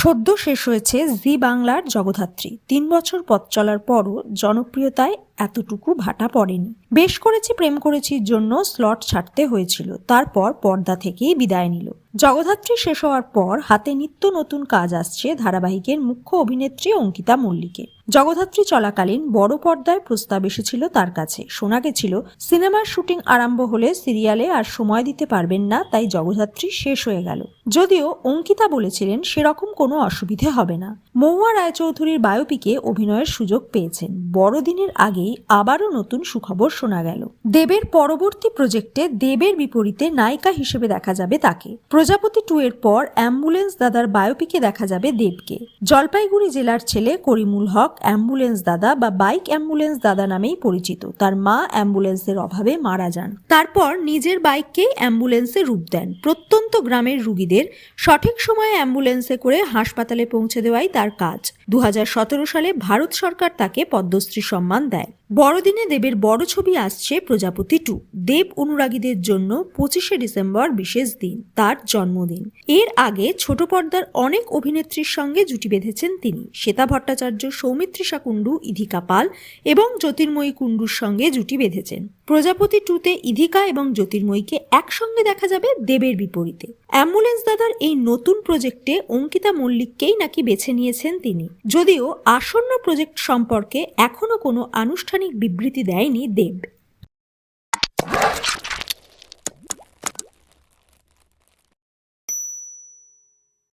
সদ্য শেষ হয়েছে জি বাংলার জগধাত্রী। তিন বছর পথ চলার পরও জনপ্রিয়তায় এতটুকু ভাটা পড়েনি। বেশ করেছি, প্রেম করেছি, জন্য স্লট ছাড়তে হয়েছিল। তারপর পর্দা থেকেই বিদায় নিল। জগধাত্রী শেষ হওয়ার পর হাতে নিত্য নতুন কাজ আসছে ধারাবাহিকের মুখ্য অভিনেত্রী অঙ্কিতা মল্লিকের। জগধাত্রী চলাকালীন বড় পর্দায় প্রস্তাব এসেছিল তার কাছে। শোনা গেছিল, সিনেমার শুটিং আরম্ভ হলে সিরিয়ালে আর সময় দিতে পারবেন না, তাই জগধাত্রী শেষ হয়ে গেল। যদিও অঙ্কিতা বলেছিলেন, সেরকম কোনো অসুবিধে হবে না। মহুয়া রায়চৌধুরীর বায়োপিকে অভিনয়ের সুযোগ পেয়েছেন। বড়দিনের আগেই আবারও নতুন সুখবর শোনা গেল। দেবের পরবর্তী প্রজেক্টে দেবের বিপরীতে নায়িকা হিসেবে দেখা যাবে তাকে। প্রজাপতি টু এর পর অ্যাম্বুলেন্স দাদার বায়োপিকে দেখা যাবে দেবকে। জলপাইগুড়ি জেলার ছেলে করিমুল হক অ্যাম্বুলেন্স দাদা বা বাইক অ্যাম্বুলেন্স দাদা নামেই পরিচিত। তার মা অ্যাম্বুলেন্সের অভাবে মারা যান। তারপর নিজের বাইককেই অ্যাম্বুলেন্সে রূপ দেন। প্রত্যন্ত গ্রামের রুগীদের সঠিক সময়ে অ্যাম্বুলেন্সে করে হাসপাতালে পৌঁছে দেওয়াই তার কাজ। দু হাজার সতেরো সালে ভারত সরকার তাকে পদ্মশ্রী সম্মান দেয়। বড়দিনে দেবের বড় ছবি আসছে প্রজাপতি টু। দেব অনুরাগীদের জন্য পঁচিশে ডিসেম্বর বিশেষ দিন, তার জন্মদিন। এর আগে ছোট পর্দার অনেক অভিনেত্রীর সঙ্গে জুটি বেঁধেছেন তিনি। শ্বেতা ভট্টাচার্য, সৌমিত্রিষা কুণ্ডু, ইধিকা পাল এবং জ্যোতির্ময়ী কুণ্ডুর সঙ্গে জুটি বেঁধেছেন। প্রজাপতি টুতে ইধিকা এবং জ্যোতির্ময়ীকে একসঙ্গে দেখা যাবে দেবের বিপরীতে। অ্যাম্বুলেন্স দাদার এই নতুন প্রজেক্টে অঙ্কিতা মল্লিককেই নাকি বেছে নিয়েছেন তিনি। যদিও আসন্ন প্রজেক্ট সম্পর্কে এখনও কোনো আনুষ্ঠানিক বিবৃতি দেয়নি দেব।